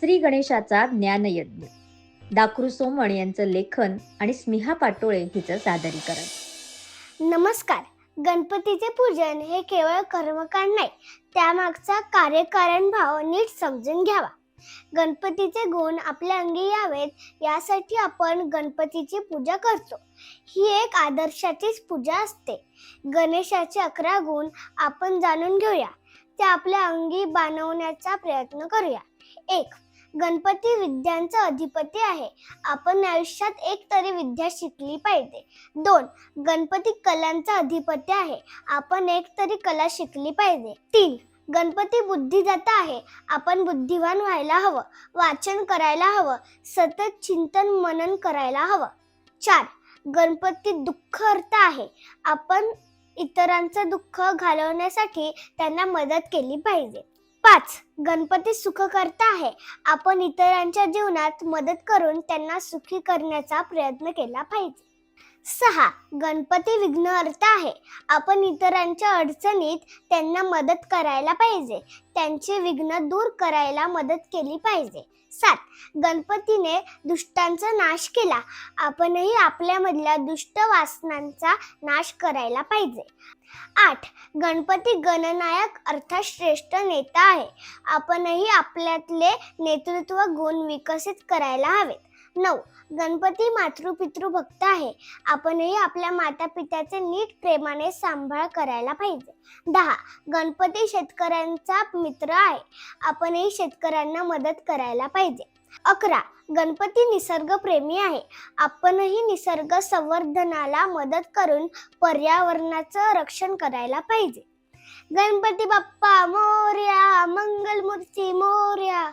श्री गणेशाचा ज्ञानयज्ञ. दाखरू सोमण यांचं लेखन आणि स्मिहा पाटोळे हिचं सादरीकरण. नमस्कार. गणपतीचे पूजन हे केवळ कर्मकांड नाही त्यामागचा कार्यकारण भाव नीट समजून घ्यावा. गणपतीचे गुण आपल्या अंगी यावेत यासाठी आपण गणपतीची पूजा करतो. ही एक आदर्शाचीच पूजा असते. गणेशाचे अकरा गुण आपण जाणून घेऊया. ते आपल्या अंगी बांधवण्याचा प्रयत्न करूया. एक गणपती विद्यांचा अधिपती आहे. आपण आयुष्यात एक तरी विद्या शिकली पाहिजे. दोन गणपती कलांचा अधिपती आहे. आपण एक तरी कला शिकली पाहिजे. तीन गणपती बुद्धिदाता आहे. आपण बुद्धिवान व्हायला हवं वाचन करायला हवं सतत चिंतन मनन करायला हवं. चार गणपती दुःख अर्थ आहे. आपण इतरांचं दुःख घालवण्यासाठी त्यांना मदत केली पाहिजे. पाच. गणपती सुखकर्ता आहे. आपण इतरांच्या जीवनात मदत करून त्यांना सुखी करण्याचा प्रयत्न केला पाहिजे. सहा गणपती विघ्न अर्थ आहे. आपण इतरांच्या अडचणीत त्यांना मदत करायला पाहिजे. त्यांचे विघ्न दूर करायला मदत केली पाहिजे. सात गणपतीने दुष्टांचा नाश केला. आपणही आपल्यामधल्या दुष्ट वासनांचा नाश करायला पाहिजे. आठ गणपती गणनायक अर्थात श्रेष्ठ नेता आहे. आपणही आपल्यातले नेतृत्व गुण विकसित करायला हवेत. नऊ. गणपती मातृपितृ भक्त आहे. आपणही आपल्या माता पित्याचे नीट प्रेमाने सांभाळ करायला पाहिजे. दहा. गणपती शेतकऱ्यांचा मित्र आहे. आपणही शेतकऱ्यांना मदत करायला पाहिजे. अकरा. गणपती निसर्गप्रेमी आहे. आपणही निसर्ग संवर्धनाला मदत करून पर्यावरणाचं रक्षण करायला पाहिजे. गणपती बाप्पा मोर्या मंगलमूर्ती मोर्या.